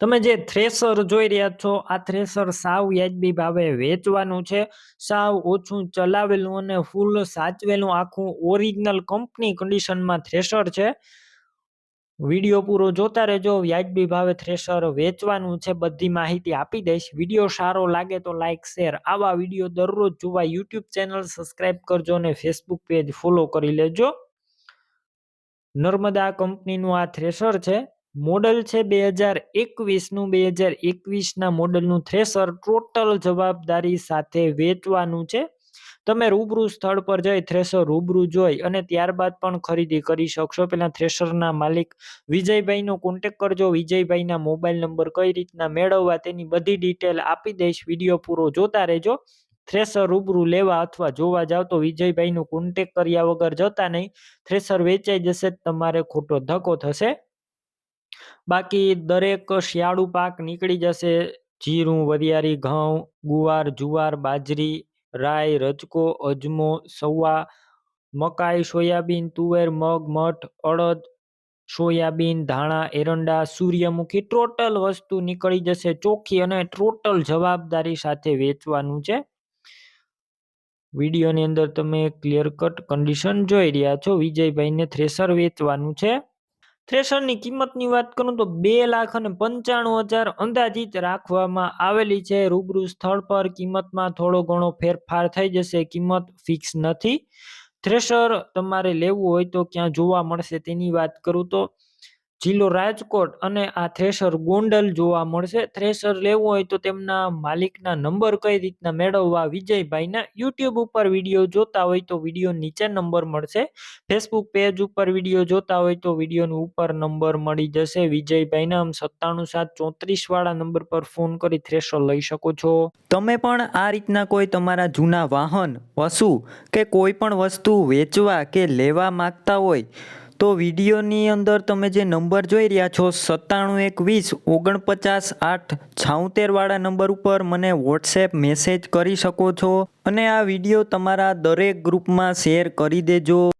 તમે જે થ્રેસર જોઈ રહ્યા છો, આ થ્રેસર સાવ વ્યાજબી ભાવે વેચવાનું છે. સાવ ઓછું ચલાવેલું અને ફૂલ સાચવેલું આખું ઓરિજિનલ કંપની કન્ડિશનમાં થ્રેસર છે. વીડિયો પૂરો જોતા રહેજો, વ્યાજબી ભાવે થ્રેસર વેચવાનું છે, બધી માહિતી આપી દઈશ. વીડિયો સારો લાગે તો લાઇક શેર આવા વીડિયો દરરોજ જોવા યુટ્યુબ ચેનલ સબસ્ક્રાઇબ કરજો અને ફેસબુક પેજ ફોલો કરી લેજો. નર્મદા કંપનીનું આ થ્રેસર છે. મોડલ છે બે હજાર એકવીસનું. બે હજાર એકવીસના મોડલનું થ્રેસર ટોટલ જવાબદારી સાથે વેચવાનું છે. તમે રૂબરૂ સ્થળ પર જઈ થ્રેસર રૂબરૂ જોઈ અને ત્યારબાદ પણ ખરીદી કરી શકશો. પહેલાં થ્રેસરના માલિક વિજયભાઈનો કોન્ટેક કરજો. વિજયભાઈના મોબાઈલ નંબર કઈ રીતના મેળવવા તેની બધી ડિટેલ આપી દઈશ. વીડિયો પૂરો જોતા રહેજો. થ્રેસર રૂબરૂ લેવા અથવા જોવા જાવ તો વિજયભાઈનો કોન્ટેક કર્યા વગર જતા નહીં. થ્રેસર વેચાઈ જશે તમારે ખોટો ધક્કો થશે. બાકી દરેક શિયાળુ પાક નીકળી જશે. જીરું, વરિયાળી, ઘઉં, ગુવાર, જુવાર, બાજરી રાય રજકો, અજમો, સવા, મકાઈ, સોયાબીન, તુવેર, મગ, મઠ, અડદ, સોયાબીન, ધાણા, એરંડા, સૂર્યમુખી ટોટલ વસ્તુ નીકળી જશે ચોખ્ખી અને ટોટલ જવાબદારી સાથે વેચવાનું છે. વિડીયોની અંદર તમે ક્લિયર કટ કન્ડિશન જોઈ રહ્યા છો. વિજયભાઈને થ્રેસર વેચવાનું છે. થ્રેસરની કિંમતની વાત કરું તો બે લાખ અને પંચાણું હજાર અંદાજિત રાખવામાં આવેલી છે. રૂબરૂ સ્થળ પર કિંમતમાં થોડો ઘણો ફેરફાર થઈ જશે. કિંમત ફિક્સ નથી. થ્રેશર તમારે લેવું હોય તો ક્યાં જોવા મળશે તેની વાત કરું તો જિલ્લો રાજકોટ અને આ થ્રેસર ગોંડલ જોવા મળશે. થ્રેસર લેવું હોય તો તેમના માલિકના નંબર કઈ રીતના મેળવવા વિજયભાઈના યુટ્યુબ ઉપર વીડિયો જોતા હોય તો વીડિયો નીચે નંબર મળશે. ફેસબુક પેજ ઉપર વીડિયો જોતા હોય તો વિડીયોની ઉપર નંબર મળી જશે. વિજયભાઈના આમ સત્તાણું સાત ચોત્રીસ વાળા નંબર પર ફોન કરી થ્રેસર લઈ શકો છો. તમે પણ આ રીતના કોઈ તમારા જૂના વાહન પશુ કે કોઈ પણ વસ્તુ વેચવા કે લેવા માગતા હોય તો વિડીયોની અંદર તમે જે નંબર જોઈ રહ્યા છો, સત્તાણું એક વીસ, ઓગણપચાસ આઠ છાઉતેરવાળા નંબર ઉપર મને વોટ્સએપ મેસેજ કરી શકો છો. અને આ વીડિયો તમારા દરેક ગ્રુપમાં શેર કરી દેજો.